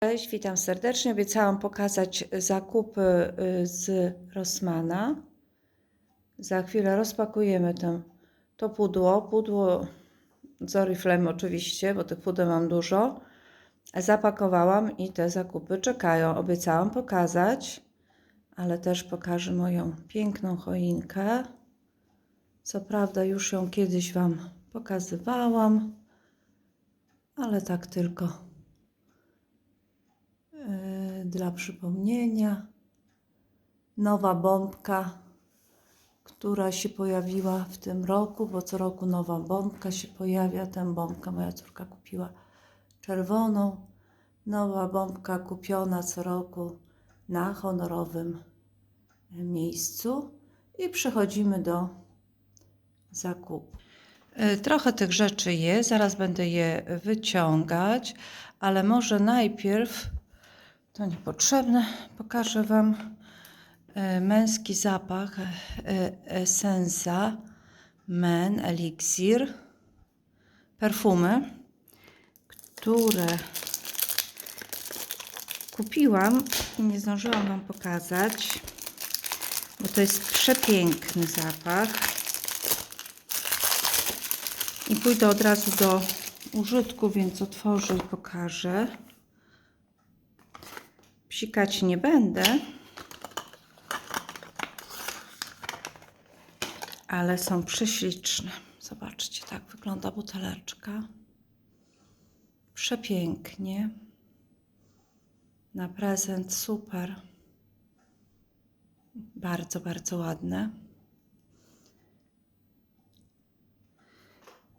Cześć, witam serdecznie. Obiecałam pokazać zakupy y, z Rossmana. Za chwilę rozpakujemy to, pudło. Pudło z Oriflame oczywiście, bo tych pudeł mam dużo. Zapakowałam i te zakupy czekają. Obiecałam pokazać, ale też pokażę moją piękną choinkę. Co prawda już ją kiedyś Wam pokazywałam, ale tak tylko dla przypomnienia. Nowa bombka, która się pojawiła w tym roku, bo co roku nowa bombka się pojawia. Tę bombkę moja córka kupiła czerwoną. Nowa bombka kupiona co roku na honorowym miejscu. I przechodzimy do zakupu. Y, Trochę tych rzeczy jest, zaraz będę je wyciągać, ale może najpierw to niepotrzebne. Pokażę Wam e, męski zapach e, Essenza Men Elixir. Perfumy, które kupiłam i nie zdążyłam Wam pokazać, bo to jest przepiękny zapach. I pójdę od razu do użytku, więc otworzę i pokażę. Psikać nie będę, ale są prześliczne. Zobaczcie, tak wygląda buteleczka. Przepięknie. Na prezent super. Bardzo, bardzo ładne.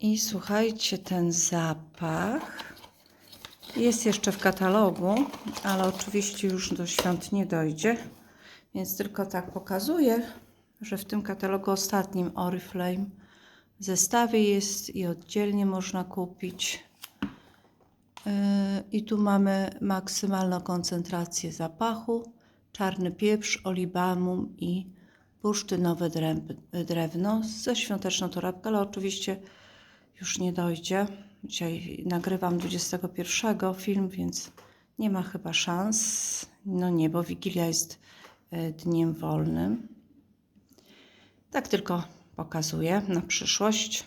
I słuchajcie, ten zapach. Jest jeszcze w katalogu, ale oczywiście już do świąt nie dojdzie, więc tylko tak pokazuję, że w tym katalogu ostatnim Oriflame w zestawie jest i oddzielnie można kupić. Yy, I tu mamy maksymalną koncentrację zapachu, czarny pieprz, olibamum i bursztynowe drewno ze świąteczną torebką, ale oczywiście już nie dojdzie. Dzisiaj nagrywam 21 film, więc nie ma chyba szans. No nie, bo Wigilia jest e, dniem wolnym. Tak tylko pokazuję na przyszłość.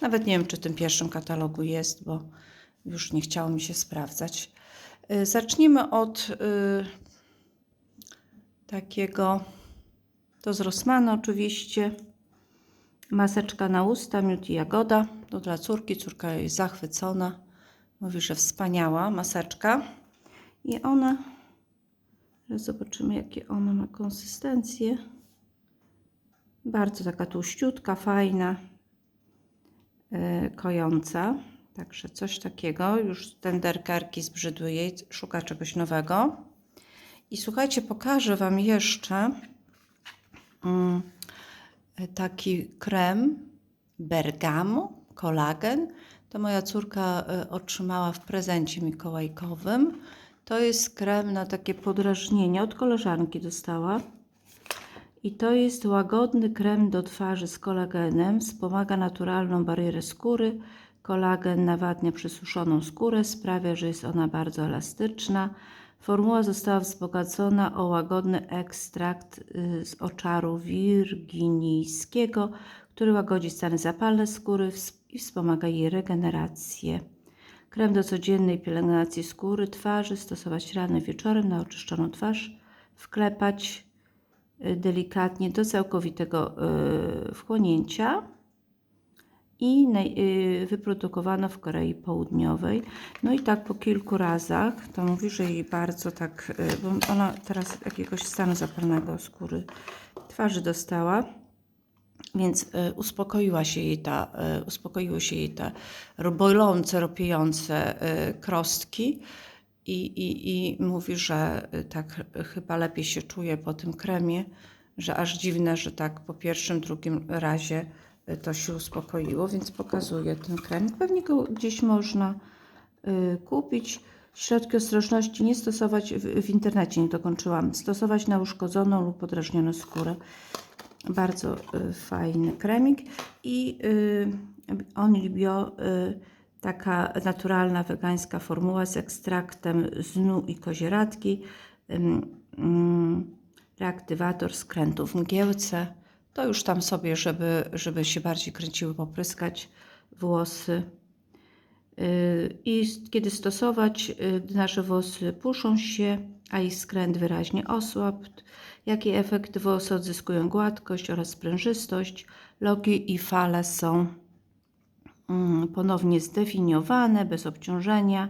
Nawet nie wiem, czy w tym pierwszym katalogu jest, bo już nie chciało mi się sprawdzać. E, zacznijmy od y, takiego, to z Rossmana oczywiście, maseczka na usta, miód i jagoda. To dla córki. Córka jest zachwycona. Mówi, że wspaniała maseczka. I ona, zobaczymy jakie ona ma konsystencję. Bardzo taka tłuściutka, fajna, yy, kojąca. Także coś takiego. Już ten derkarki zbrzydły jej. Szuka czegoś nowego. I słuchajcie, pokażę Wam jeszcze yy, taki krem Bergamo kolagen. To moja córka e, otrzymała w prezencie mikołajkowym. To jest krem na takie podrażnienie. Od koleżanki dostała. I to jest łagodny krem do twarzy z kolagenem. Wspomaga naturalną barierę skóry. Kolagen nawadnia przysuszoną skórę, sprawia, że jest ona bardzo elastyczna. Formuła została wzbogacona o łagodny ekstrakt y, z oczaru wirginijskiego, który łagodzi stany zapalne skóry i wspomaga jej regenerację. Krem do codziennej pielęgnacji skóry, twarzy, stosować rano wieczorem na oczyszczoną twarz, wklepać y, delikatnie do całkowitego y, wchłonięcia i y, wyprodukowano w Korei Południowej. No i tak po kilku razach, to mówi, że jej bardzo tak, bo ona teraz jakiegoś stanu zapalnego skóry twarzy dostała więc y, uspokoiła się jej ta, y, uspokoiły się jej te bolące, ropiejące y, krostki i, i, i mówi, że tak chyba lepiej się czuje po tym kremie, że aż dziwne, że tak po pierwszym, drugim razie to się uspokoiło, więc pokazuję ten krem. Pewnie go gdzieś można kupić. Środki ostrożności nie stosować w, w internecie, nie dokończyłam. Stosować na uszkodzoną lub podrażnioną skórę. Bardzo y, fajny kremik i y, Only Bio y, Taka naturalna, wegańska formuła z ekstraktem znu i kozieradki. Ym, ym, reaktywator skrętów mgiełce. To już tam sobie, żeby, żeby się bardziej kręciły, popryskać włosy. Yy, I kiedy stosować, yy, nasze włosy puszą się, a ich skręt wyraźnie osłabł. Jaki efekt włosy odzyskują gładkość oraz sprężystość. Loki i fale są mm, ponownie zdefiniowane, bez obciążenia.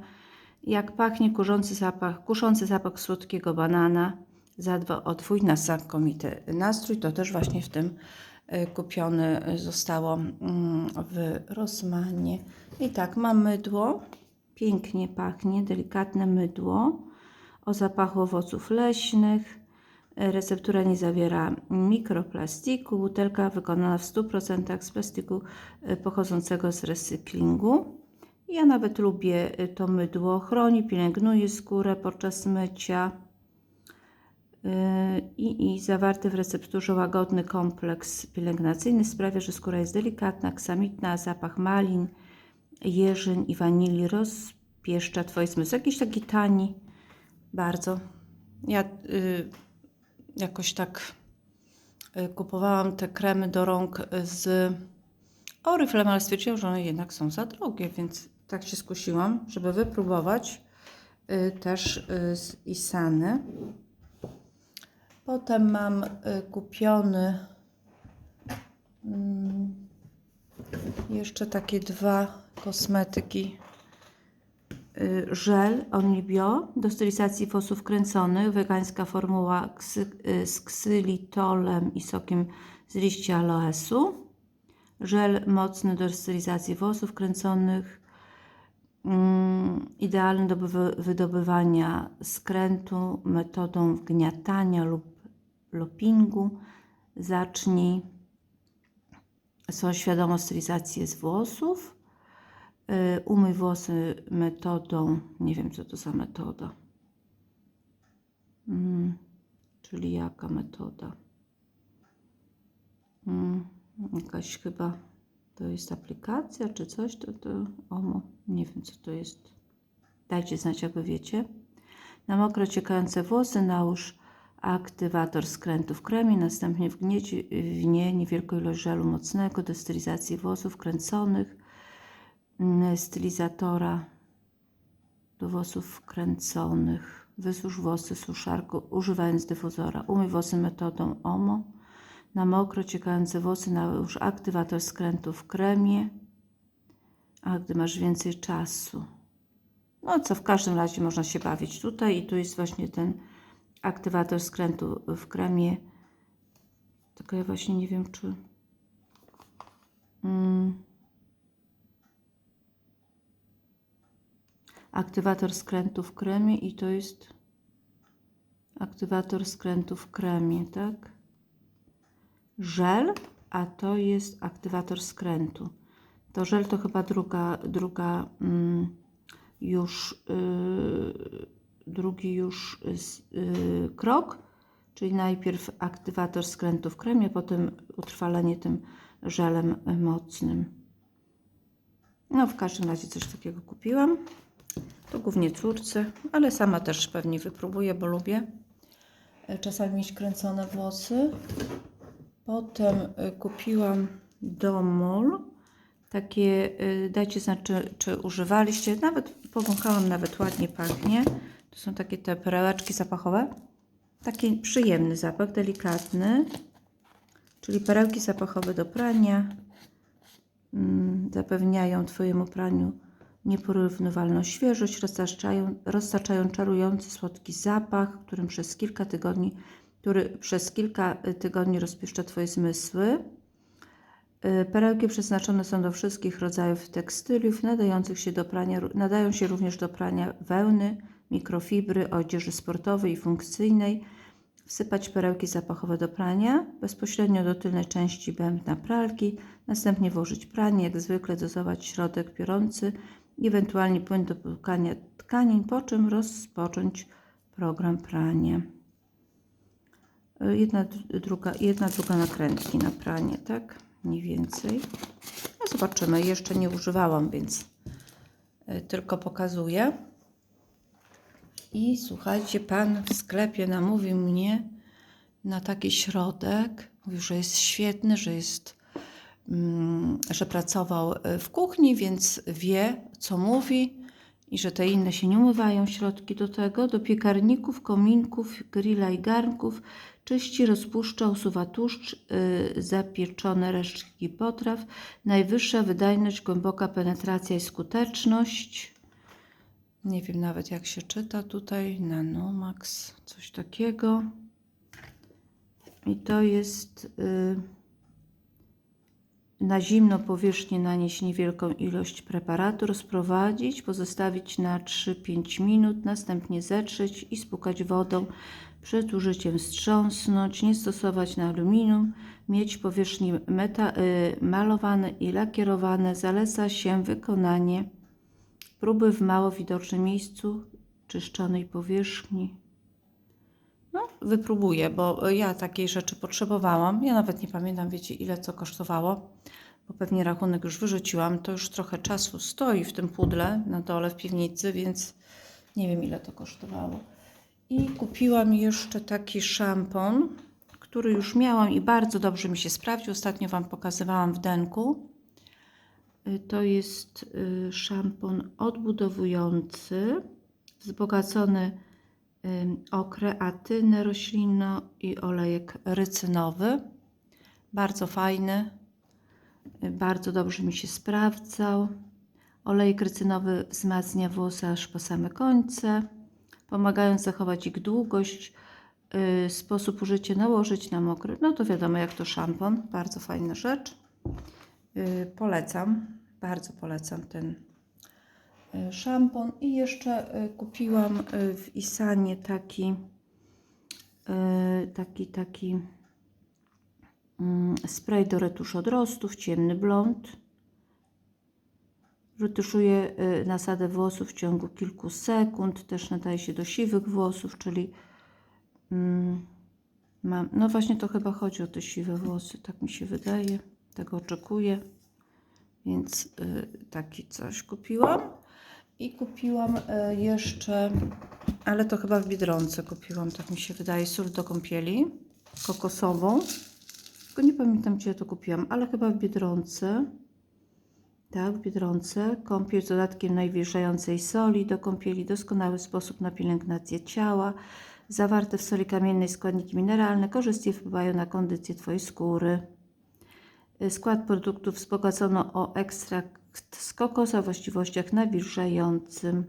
Jak pachnie kurzący zapach, kuszący zapach słodkiego banana, zadba o Twój na znakomity nastrój. To też właśnie w tym kupiony y, zostało mm, w Rosmanie. I tak, mam mydło. Pięknie pachnie, delikatne mydło o zapachu owoców leśnych. E, Receptura nie zawiera mikroplastiku. Butelka wykonana w 100% z plastiku e, pochodzącego z recyklingu. Ja nawet lubię e, to mydło. Chroni, pielęgnuje skórę podczas mycia. I, I zawarty w recepturze łagodny kompleks pielęgnacyjny sprawia, że skóra jest delikatna, aksamitna, a zapach malin, jeżyn i wanilii rozpieszcza Twoje zmysły. Jakiś taki tani, bardzo. Ja y, jakoś tak y, kupowałam te kremy do rąk z Oriflame, ale stwierdziłam, że one jednak są za drogie, więc tak się skusiłam, żeby wypróbować y, też y, z Isany. Potem mam y, kupiony mm, jeszcze takie dwa kosmetyki y, żel Onibio do stylizacji włosów kręconych, wegańska formuła y, z ksylitolem i sokiem z liści aloesu. Żel mocny do stylizacji włosów kręconych, mm, idealny do wy- wydobywania skrętu metodą wgniatania lub loppingu. Zacznij świadomą stylizację z włosów. Y, Umyj włosy metodą, nie wiem co to za metoda. Mm, czyli jaka metoda? Mm, jakaś chyba to jest aplikacja czy coś, to, to OMO, nie wiem co to jest. Dajcie znać, jak wiecie. Na mokro ciekające włosy nałóż aktywator skrętu w kremie, następnie wgnieć w nie niewielką ilość żelu mocnego do stylizacji włosów kręconych, mm, stylizatora do włosów kręconych. Wysusz włosy suszarką używając dyfuzora. Umyj włosy metodą OMO. Na mokro ciekające włosy nałóż aktywator skrętu w kremie, a gdy masz więcej czasu. No co, w każdym razie można się bawić tutaj i tu jest właśnie ten aktywator skrętu w kremie. Tylko ja właśnie nie wiem, czy... Mm. Aktywator skrętu w kremie i to jest aktywator skrętu w kremie, tak? Żel, a to jest aktywator skrętu. To żel to chyba druga, druga mm, już yy, drugi już z- yy, krok, czyli najpierw aktywator skrętu w kremie, potem utrwalenie tym żelem mocnym. No w każdym razie coś takiego kupiłam. To głównie córce, ale sama też pewnie wypróbuję, bo lubię e, czasami mieć kręcone włosy. Potem y, kupiłam Domol. Takie, y, dajcie znać, czy, czy używaliście. Nawet powąchałam, nawet ładnie pachnie. To są takie te perełeczki zapachowe. Taki przyjemny zapach, delikatny. Czyli perełki zapachowe do prania. Mm, Zapewniają Twojemu praniu nieporównywalną świeżość, roztaczają, roztaczają czarujący, słodki zapach, którym przez kilka tygodni, który przez kilka y, tygodni rozpieszcza Twoje zmysły. Y, Perełki przeznaczone są do wszystkich rodzajów tekstyliów, nadających się do prania, nadają się również do prania wełny, mikrofibry, odzieży sportowej i funkcyjnej. Wsypać perełki zapachowe do prania, bezpośrednio do tylnej części bębna pralki, następnie włożyć pranie, jak zwykle dozować środek piorący, ewentualnie płyn do płukania tkanin, po czym rozpocząć program prania. Jedna, druga, jedna, druga nakrętki na pranie, tak? Mniej więcej. No zobaczymy. Jeszcze nie używałam, więc y, tylko pokazuję. I słuchajcie, pan w sklepie namówił mnie na taki środek. Mówił, że jest świetny, że jest, mm, że pracował y, w kuchni, więc wie, co mówi i że te inne się nie umywają. Środki do tego, do piekarników, kominków, grilla i garnków. Czyści, rozpuszcza, usuwa tłuszcz, y, zapieczone resztki potraw. Najwyższa wydajność, głęboka penetracja i skuteczność. Nie wiem nawet jak się czyta tutaj. Nanomax, coś takiego. I to jest y, na zimno powierzchnię nanieść niewielką ilość preparatu, rozprowadzić, pozostawić na 3-5 minut, następnie zetrzeć i spłukać wodą. Przed użyciem wstrząsnąć, nie stosować na aluminium, mieć powierzchnie meta, y, malowane i lakierowane. Zaleca się wykonanie próby w mało widocznym miejscu czyszczonej powierzchni. No, wypróbuję, bo ja takiej rzeczy potrzebowałam. Ja nawet nie pamiętam, wiecie, ile co kosztowało, bo pewnie rachunek już wyrzuciłam. To już trochę czasu stoi w tym pudle na dole w piwnicy, więc nie wiem, ile to kosztowało. I kupiłam jeszcze taki szampon, który już miałam i bardzo dobrze mi się sprawdził. Ostatnio Wam pokazywałam w denku. Y, To jest y, szampon odbudowujący, wzbogacony o kreatynę roślinną i olejek rycynowy. Bardzo fajny, y, bardzo dobrze mi się sprawdzał. Olejek rycynowy wzmacnia włosy aż po same końce, pomagając zachować ich długość. Sposób użycia nałożyć na mokry. No to wiadomo, jak to szampon. Bardzo fajna rzecz. Y, Polecam, bardzo polecam ten y, szampon. I jeszcze y, kupiłam w Isanie taki, taki, taki mm, spray do retuszu odrostów, ciemny blond. Retuszuje nasadę włosów w ciągu kilku sekund. Też nadaje się do siwych włosów, czyli mm, mam, no właśnie to chyba chodzi o te siwe włosy, tak mi się wydaje. Tego oczekuję. Więc y, taki coś kupiłam. I kupiłam y, jeszcze, ale to chyba w Biedronce kupiłam, tak mi się wydaje, sól do kąpieli kokosową. Tylko nie pamiętam, gdzie ja to kupiłam, ale chyba w Biedronce. Tak, w Biedronce. Kąpiel z dodatkiem najwilżającej soli do kąpieli. Doskonały sposób na pielęgnację ciała. Zawarte w soli kamiennej składniki mineralne korzystnie wpływają na kondycję Twojej skóry. Skład produktów wzbogacono o ekstrakt z kokosa o właściwościach nawilżającym.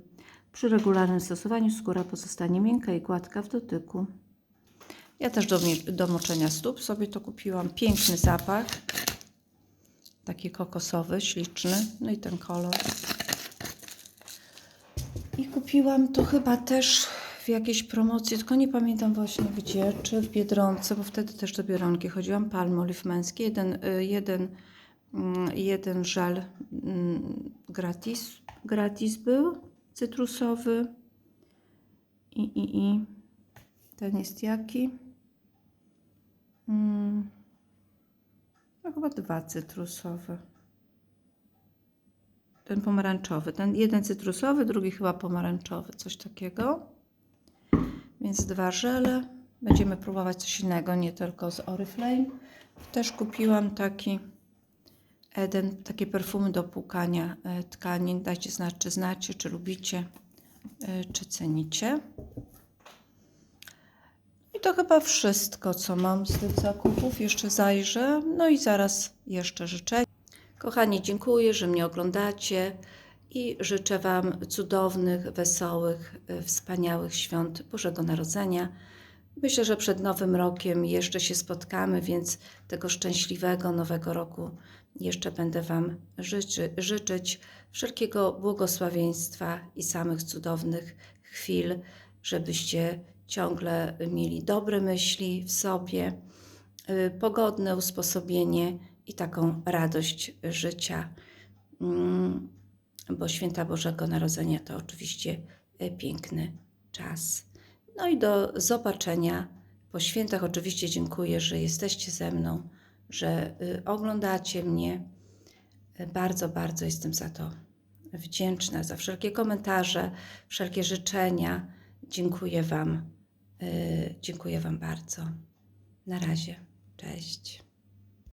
Przy regularnym stosowaniu skóra pozostanie miękka i gładka w dotyku. Ja też do, do moczenia stóp sobie to kupiłam. Piękny zapach. Taki kokosowy, śliczny. No i ten kolor. I kupiłam to chyba też w jakiejś promocji, tylko nie pamiętam właśnie gdzie, czy w Biedronce, bo wtedy też do Biedronki chodziłam. Palmolive męski. Jeden, y, jeden, mm, jeden żel mm, gratis, gratis był, cytrusowy. I, i, i ten jest jaki? Mm, no chyba dwa cytrusowe. Ten pomarańczowy. Ten jeden cytrusowy, drugi chyba pomarańczowy, coś takiego. Więc dwa żele. Będziemy próbować coś innego, nie tylko z Oriflame. Też kupiłam taki Eden, takie perfumy do płukania e, tkanin. Dajcie znać, czy znacie, czy lubicie, e, czy cenicie. I to chyba wszystko, co mam z tych zakupów. Jeszcze zajrzę. No i zaraz jeszcze życzę. Kochani, dziękuję, że mnie oglądacie i życzę Wam cudownych, wesołych, e, wspaniałych świąt Bożego Narodzenia. Myślę, że przed Nowym Rokiem jeszcze się spotkamy, więc tego szczęśliwego Nowego Roku jeszcze będę Wam życzy, życzyć wszelkiego błogosławieństwa i samych cudownych chwil, żebyście ciągle mieli dobre myśli w sobie, y, pogodne usposobienie i taką radość życia. Bo święta Bożego Narodzenia to oczywiście y, piękny czas. No i do zobaczenia po świętach. Oczywiście dziękuję, że jesteście ze mną, że y, oglądacie mnie. Y, Bardzo, bardzo jestem za to wdzięczna za wszelkie komentarze, wszelkie życzenia. Dziękuję Wam. y, Dziękuję Wam bardzo. Na razie. Cześć.